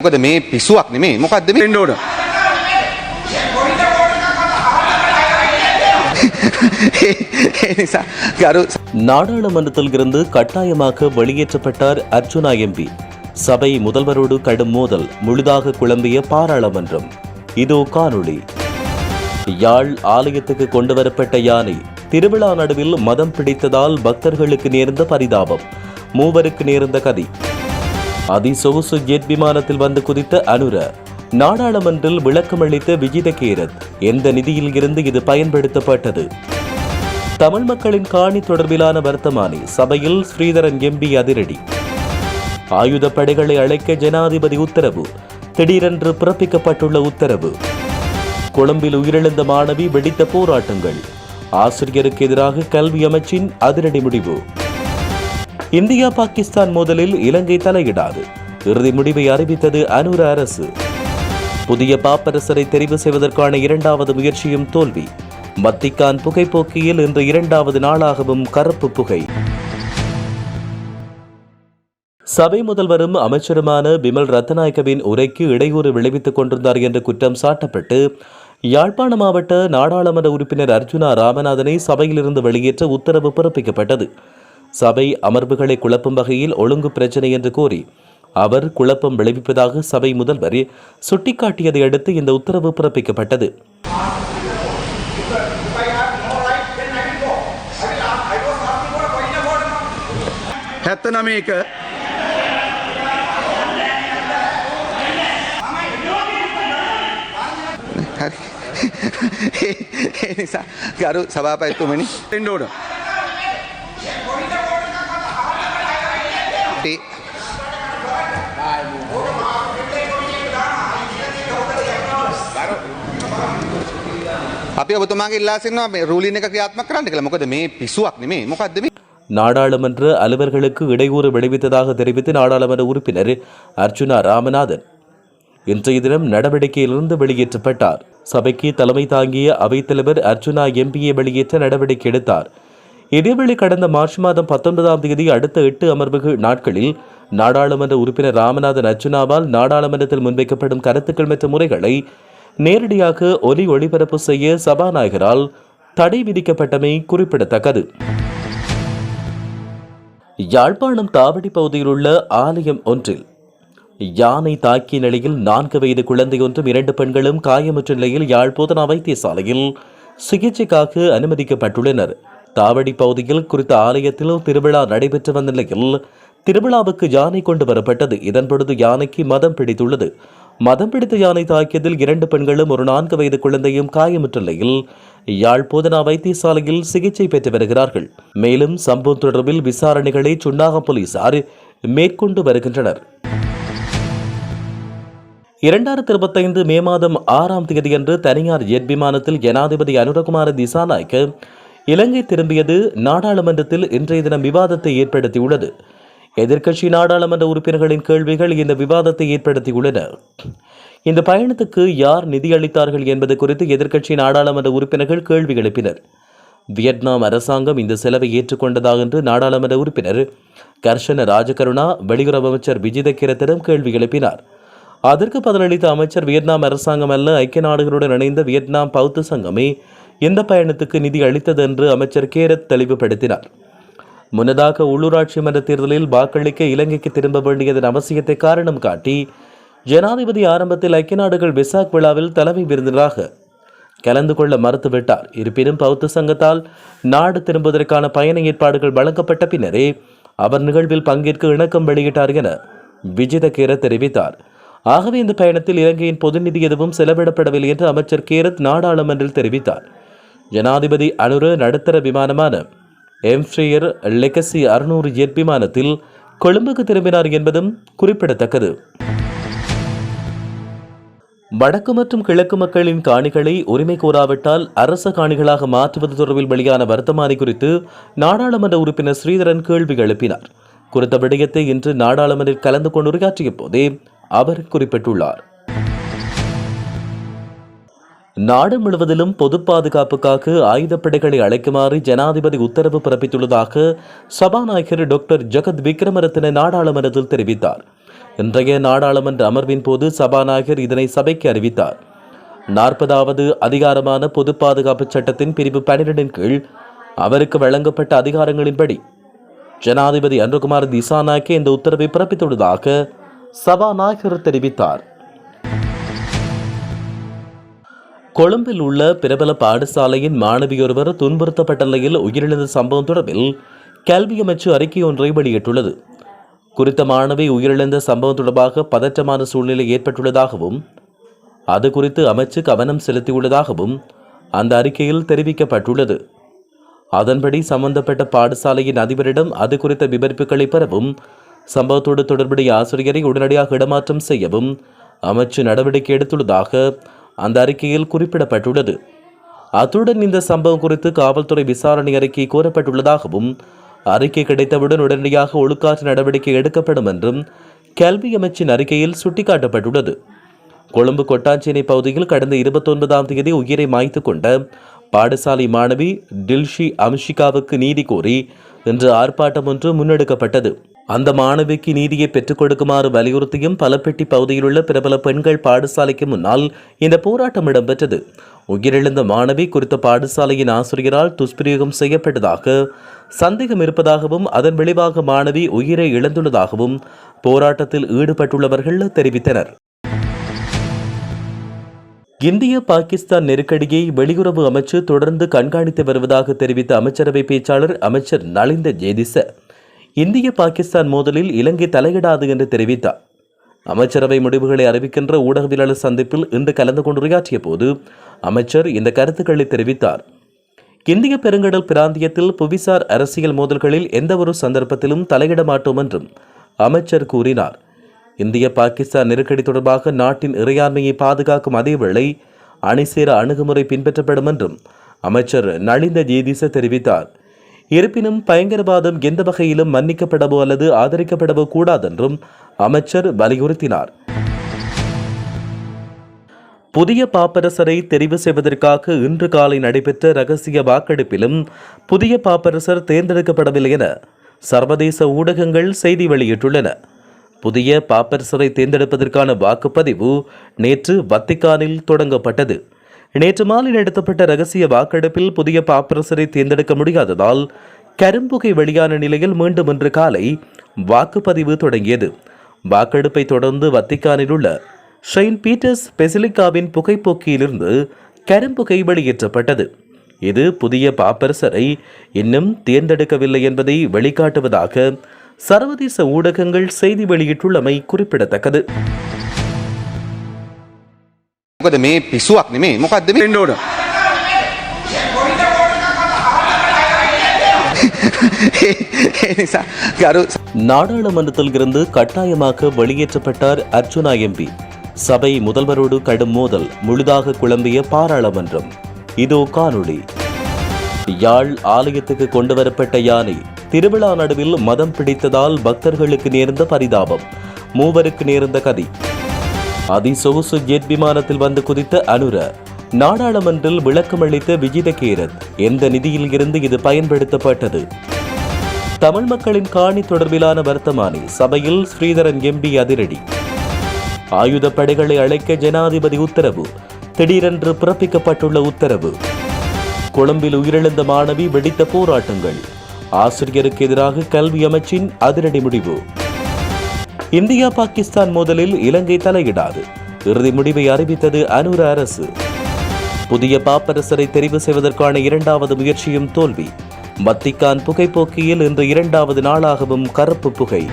මොකද මේ පිස්සුවක් නෙමේ මොකක්ද මේ වෙන්න ඕන. ඒ නිසා ගරු நாடாளுமன்றத்தில் இருந்து கட்டாயமாக வெளியேற்றப்பட்டார் அர்ஜுனா எம்பி சபை முதல்வரோடு கடும் மோதல் முழுதாக குழம்பிய பாராளுமன்றம் இதோ காணொளி யாழ் ஆலயத்துக்கு கொண்டு வரப்பட்ட யானை திருவிழா நடுவில் மதம் பிடித்ததால் பக்தர்களுக்கு நேர்ந்த பரிதாபம் மூவருக்கு நேர்ந்த கதி அதிசொகுசு ஜெட் விமானத்தில் வந்து குதித்த அனுர நாடாளுமன்றில் விளக்கமளித்த விஜித கேரத் எந்த நிதியில் இருந்து இது பயன்படுத்தப்பட்டது? தமிழ் மக்களின் காணி தொடர்பிலான வர்த்தமானி சபையில் ஸ்ரீதரன் எம்பி அதிரடி. ஆயுதப் படைகளை அழைக்க ஜனாதிபதி உத்தரவு திடீரென்று பிறப்பிக்கப்பட்டுள்ள உத்தரவு. கொழும்பில் உயிரிழந்த மாணவி வெடித்த போராட்டங்கள். ஆசிரியருக்கு எதிராக கல்வி அமைச்சின் அதிரடி முடிவு. இந்தியா பாகிஸ்தான் மோதலில் இலங்கை தலையிடாது. இறுதி முடிவை அறிவித்தது அனுர அரசு. புதிய பாப்பரசரை தெரிவு செய்வதற்கான இரண்டாவது முயற்சியும் தோல்வி. வத்திக்கான் புகைப்போக்கியில் இன்று இரண்டாவது நாளாகவும் கருப்பு புகை. சபை முதல்வரும் அமைச்சருமான பிமல் ரத்நாயக்கவின் உரைக்கு இடையூறு விளைவித்துக் கொண்டிருந்தார் என்று குற்றம் சாட்டப்பட்டு யாழ்ப்பாண மாவட்ட நாடாளுமன்ற உறுப்பினர் அர்ஜுனா ராமநாதனை சபையிலிருந்து வெளியேற்ற உத்தரவு பிறப்பிக்கப்பட்டது. சபை அமர்வுகளை குழப்பும் வகையில் ஒழுங்கு பிரச்சினை என்று கூறி அவர் குழப்பம் விளைவிப்பதாக சபை முதல்வர் சுட்டிக்காட்டியதை அடுத்து இந்த உத்தரவு பிறப்பிக்கப்பட்டது හැත්ත නමේක හරි ඒ- ඒ නිසා ගරු සභාපතිතුමනි වෙන්න ඕන. ඒ- අපි ඔබතුමාගේ ඉල්ලා සිටිනවා මේ රූලින් එක ක්‍රියාත්මක කරන්න කියලා. මොකද මේ පිස්සුවක් නෙමේ. මොකද්ද මේ? நாடாளுமன்ற அலுவலர்களுக்கு இடையூறு விளைவித்ததாக தெரிவித்து நாடாளுமன்ற உறுப்பினர் அர்ஜுனா ராமநாதன் இன்றைய தினம் நடவடிக்கையிலிருந்து வெளியேற்றப்பட்டார் சபைக்கு தலைமை தாங்கிய அவைத்தலைவர் அர்ஜுனா எம்பியை வெளியேற்ற நடவடிக்கை எடுத்தார் இதேவேளை கடந்த மார்ச் மாதம் பத்தொன்பதாம் தேதி அடுத்த எட்டு அமர்வுகள் நாட்களில் நாடாளுமன்ற உறுப்பினர் ராமநாதன் அர்ஜுனாவால் நாடாளுமன்றத்தில் முன்வைக்கப்படும் கருத்துக்கள் மற்றும் முறைகளை நேரடியாக ஒலி ஒளிபரப்பு செய்ய சபாநாயகரால் தடை விதிக்கப்பட்டமை குறிப்பிடத்தக்கது. யாழ்ப்பாணம் தாவடி பகுதியில் உள்ள ஆலயம் ஒன்றில் யானை தாக்கிய நிலையில் நான்கு வயது குழந்தை ஒன்றும் இரண்டு பெண்களும் காயமுற்ற நிலையில் யாழ் போதனா வைத்தியசாலையில் சிகிச்சைக்காக அனுமதிக்கப்பட்டுள்ளனர். தாவடி பகுதியில் குறித்த ஆலயத்தில் திருவிழா நடைபெற்று வந்த நிலையில் திருவிழாவுக்கு யானை கொண்டு வரப்பட்டது. இதன்பொழுது யானைக்கு மதம் பிடித்துள்ளது. மதம் பிடித்த யானை தாக்கியதில் இரண்டு பெண்களும் ஒரு நான்கு வயது குழந்தையும் காயமுற்ற நிலையில் யாழ் போதனா வைத்தியசாலையில் சிகிச்சை பெற்று வருகிறார்கள். மேலும் சம்பவம் தொடர்பில் விசாரணைகளை சுன்னாக போலீசார் மேற்கொண்டு வருகின்றனர். இரண்டாயிரத்தி இருபத்தைந்து மே மாதம் ஆறாம் தேதியன்று தனியார் ஜெட் விமானத்தில் ஜனாதிபதி அனுரகுமார திசாநாயக்க இலங்கை திரும்பியது நாடாளுமன்றத்தில் இன்றைய தினம் விவாதத்தை ஏற்படுத்தியுள்ளது. எதிர்க்கட்சி நாடாளுமன்ற உறுப்பினர்களின் கேள்விகள் இந்த விவாதத்தை ஏற்படுத்தியுள்ளன. இந்த பயணத்துக்கு யார் நிதியளித்தார்கள் என்பது குறித்து எதிர்க்கட்சி நாடாளுமன்ற உறுப்பினர்கள் கேள்வி எழுப்பினர். வியட்நாம் அரசாங்கம் இந்த செலவை ஏற்றுக்கொண்டதா என்று நாடாளுமன்ற உறுப்பினர் கர்ஷன ராஜகருணா வெளியுறவு அமைச்சர் விஜித கிரத்திடம் கேள்வி எழுப்பினார். அதற்கு பதிலளித்த அமைச்சர் வியட்நாம் அரசாங்கம் அல்ல ஐக்கிய நாடுகளுடன் இணைந்த வியட்நாம் பௌத்த சங்கமே இந்த பயணத்துக்கு நிதி அளித்தது என்று அமைச்சர் கேரத் தெளிவுபடுத்தினார். முன்னதாக உள்ளூராட்சி மன்ற தேர்தலில் வாக்களிக்க இலங்கைக்கு திரும்ப வேண்டியதன் அவசியத்தை காரணம் காட்டி ஜனாதிபதி ஆரம்பத்தில் ஐக்கிய நாடுகள் விசாக் விழாவில் தலைமை விருந்தினராக கலந்து கொள்ள மறுத்துவிட்டார். இருப்பினும் பௌத்த சங்கத்தால் நாடு திரும்புவதற்கான பயண ஏற்பாடுகள் வழங்கப்பட்ட பின்னரே அவர் நிகழ்வில் பங்கேற்க இணக்கம் வெளியிட்டார் என விஜித கேரத் தெரிவித்தார். ஆகவே இந்த பயணத்தில் இலங்கையின் பொது நிதி எதுவும் செலவிடப்படவில்லை என்று அமைச்சர் கேரத் நாடாளுமன்றில் தெரிவித்தார். ஜனாதிபதி அனுர நடுத்தர விமானமான எம்ஃப்ரியர் லெகசி அறுநூறு ஜெட் விமானத்தில் கொழும்புக்கு திரும்பினார் என்பதும் குறிப்பிடத்தக்கது. வடக்கு மற்றும் கிழக்கு மக்களின் காணிகளை உரிமை கோராவிட்டால் அரச காணிகளாக மாற்றுவது தொடர்பில் வெளியான வர்த்தமானி குறித்து நாடாளுமன்ற உறுப்பினர் ஸ்ரீதரன் கேள்வி எழுப்பினார். குறித்த விடயத்தை இன்று நாடாளுமன்றில் கலந்து கொண்டு உரையாற்றிய போதே அவர் குறிப்பிட்டுள்ளார். நாடு முழுவதிலும் பொது பாதுகாப்புக்காக ஆயுதப்படைகளை அழைக்குமாறு ஜனாதிபதி உத்தரவு பிறப்பித்துள்ளதாக சபாநாயகர் டாக்டர் ஜெகத் விக்ரமரத்தின நாடாளுமன்றத்தில் தெரிவித்தார். இன்றைய நாடாளுமன்ற அமர்வின் போது சபாநாயகர் இதனை சபைக்கு அறிவித்தார். நாற்பதாவது அதிகாரமான பொது பாதுகாப்பு சட்டத்தின் பிரிவு பனிரெண்டின் கீழ் அவருக்கு வழங்கப்பட்ட அதிகாரங்களின்படி ஜனாதிபதி அனுகுமார் திசாநாயக்கே இந்த உத்தரவை பிறப்பித்துள்ளதாக சபாநாயகர் தெரிவித்தார். கொழும்பில் உள்ள பிரபல பாடசாலையின் மாணவியொருவர் துன்புறுத்தப்பட்ட நிலையில் உயிரிழந்த சம்பவம் தொடர்பில் கல்வி அமைச்சு அறிக்கை ஒன்றை வெளியிட்டுள்ளது. குறித்த மாணவி உயிரிழந்த சம்பவம் தொடர்பாக பதற்றமான சூழ்நிலை ஏற்பட்டுள்ளதாகவும் அது குறித்து அமைச்சு கவனம் செலுத்தியுள்ளதாகவும் அந்த அறிக்கையில் தெரிவிக்கப்பட்டுள்ளது. அதன்படி சம்பந்தப்பட்ட பாடசாலையின் அதிபரிடம் அது குறித்த விபரிப்புகளை பெறவும் சம்பவத்தோடு தொடர்புடைய ஆசிரியரை உடனடியாக இடமாற்றம் செய்யவும் அமைச்சு நடவடிக்கை எடுத்துள்ளதாக அந்த அறிக்கையில் குறிப்பிடப்பட்டுள்ளது. அத்துடன் இந்த சம்பவம் குறித்து காவல்துறை விசாரணை அறிக்கை கோரப்பட்டுள்ளதாகவும் அறிக்கை கிடைத்தவுடன் உடனடியாக ஒழுக்காற்று நடவடிக்கை எடுக்கப்படும் என்றும் கல்வி அமைச்சின் அறிக்கையில் சுட்டிக்காட்டப்பட்டுள்ளது. கொழும்பு கொட்டாஞ்சேனை பகுதியில் கடந்த இருபத்தொன்பதாம் தேதி உயிரை மாய்த்து கொண்ட பாடசாலை மாணவி டில்ஷி அம்ஷிகாவுக்கு நீதி கோரி இன்று ஆர்ப்பாட்டம் ஒன்று முன்னெடுக்கப்பட்டது. அந்த மாணவிக்கு நீதியை பெற்றுக் கொடுக்குமாறு வலியுறுத்தியும் பலப்பெட்டி பகுதியிலுள்ள பிரபல பெண்கள் பாடசாலைக்கு முன்னால் இந்த போராட்டம் இடம்பெற்றது. உயிரிழந்த மாணவி குறித்த பாடசாலையின் ஆசிரியரால் துஷ்பிரயோகம் செய்யப்பட்டதாக சந்தேகம் இருப்பதாகவும் அதன் விளைவாக மாணவி உயிரை இழந்துள்ளதாகவும் போராட்டத்தில் ஈடுபட்டுள்ளவர்கள் தெரிவித்தனர். இந்திய பாகிஸ்தான் நெருக்கடியை வெளியுறவு அமைச்சு தொடர்ந்து கண்காணித்து வருவதாக தெரிவித்த அமைச்சரவை பேச்சாளர் அமைச்சர் நலிந்த ஜேதிச இந்திய பாகிஸ்தான் மோதலில் இலங்கை தலையிடாது என்று தெரிவித்தார். அமைச்சரவை முடிவுகளை அறிவிக்கின்ற ஊடகவியலாளர் சந்திப்பில் இன்று கலந்து கொண்டு உரையாற்றிய போது அமைச்சர் இந்த கருத்துக்களை தெரிவித்தார். இந்திய பெருங்கடல் பிராந்தியத்தில் புவிசார் அரசியல் மோதல்களில் எந்தவொரு சந்தர்ப்பத்திலும் தலையிட மாட்டோம் என்றும் அமைச்சர் கூறினார். இந்திய பாகிஸ்தான் நெருக்கடி தொடர்பாக நாட்டின் இறையாண்மையை பாதுகாக்கும் அதேவேளை அணிசேர அணுகுமுறை பின்பற்றப்படும் என்றும் அமைச்சர் நளிந்த ஜேதிச தெரிவித்தார். இருப்பினும் பயங்கரவாதம் எந்த வகையிலும் மன்னிக்கப்படவோ அல்லது ஆதரிக்கப்படவோ கூடாதென்றும் அமைச்சர் வலியுறுத்தினார். புதிய பாப்பரசரை தெரிவு செய்வதற்காக இன்று காலை நடைபெற்ற ரகசிய வாக்கெடுப்பிலும் புதிய பாப்பரசர் தேர்ந்தெடுக்கப்படவில்லை என சர்வதேச ஊடகங்கள் செய்தி வெளியிட்டுள்ளன. புதிய பாப்பரசரை தேர்ந்தெடுப்பதற்கான வாக்குப்பதிவு நேற்று வத்திக்கானில் தொடங்கப்பட்டது. நேற்று மாலை நடத்தப்பட்ட ரகசிய வாக்கெடுப்பில் புதிய பாப்பரசரை தேர்ந்தெடுக்க முடியாததால் கரும்புகை வெளியான நிலையில் மீண்டும் இன்று காலை வாக்குப்பதிவு தொடங்கியது. வாக்கெடுப்பை தொடர்ந்து வத்திக்கானில் உள்ள ஷெயின் பீட்டர்ஸ் பெசிலிக்காவின் புகைப்போக்கியிலிருந்து கரும்புகை வெளியேற்றப்பட்டது. இது புதிய பாப்பரசரை இன்னும் தேர்ந்தெடுக்கவில்லை என்பதை வெளிக்காட்டுவதாக சர்வதேச ஊடகங்கள் செய்தி வெளியிட்டுள்ளமை குறிப்பிடத்தக்கது. මොකද මේ පිස්සුවක් නෙමේ මොකක්ද මේ වෙන්න ඕන. ඒ නිසා ගරු நாடாளுமன்றத்தில் இருந்து கட்டாயமாக வெளியேற்றப்பட்டார் அர்ச்சுனா எம்பி சபை முதல்வரோடு கடும் மோதல் முழுதாக குழம்பிய பாராளுமன்றம் இதோ காணொளி யாழ் ஆலயத்துக்கு கொண்டு வரப்பட்ட யானை திருவிழா நடுவில் மதம் பிடித்ததால் பக்தர்களுக்கு நேர்ந்த பரிதாபம் மூவருக்கு நேர்ந்த கதி அதிசொகுசு ஜெட் விமானத்தில் வந்து குதித்த அனுர நாடாளுமன்றில் விளக்கமளித்த விஜித கேரத் எந்த நிதியில் இருந்து இது பயன்படுத்தப்பட்டது? தமிழ் மக்களின் காணி தொடர்பிலான வர்த்தமானி சபையில் ஸ்ரீதரன் எம்பி அதிரடி. ஆயுதப் படைகளை அழைக்க ஜனாதிபதி உத்தரவு திடீரென்று பிறப்பிக்கப்பட்டுள்ள உத்தரவு. கொழும்பில் உயிரிழந்த மாணவி வெடித்த போராட்டங்கள். ஆசிரியருக்கு எதிராக கல்வி அமைச்சின் அதிரடி முடிவு. இந்தியா பாகிஸ்தான் மோதலில் இலங்கை தலையிடாது. இறுதி முடிவை அறிவித்தது அனுர அரசு. புதிய பாப்பரசரை தெரிவு செய்வதற்கான இரண்டாவது முயற்சியும் தோல்வி. வத்திக்கான் புகைப்போக்கியில் இன்று இரண்டாவது நாளாகவும் கருப்பு புகை.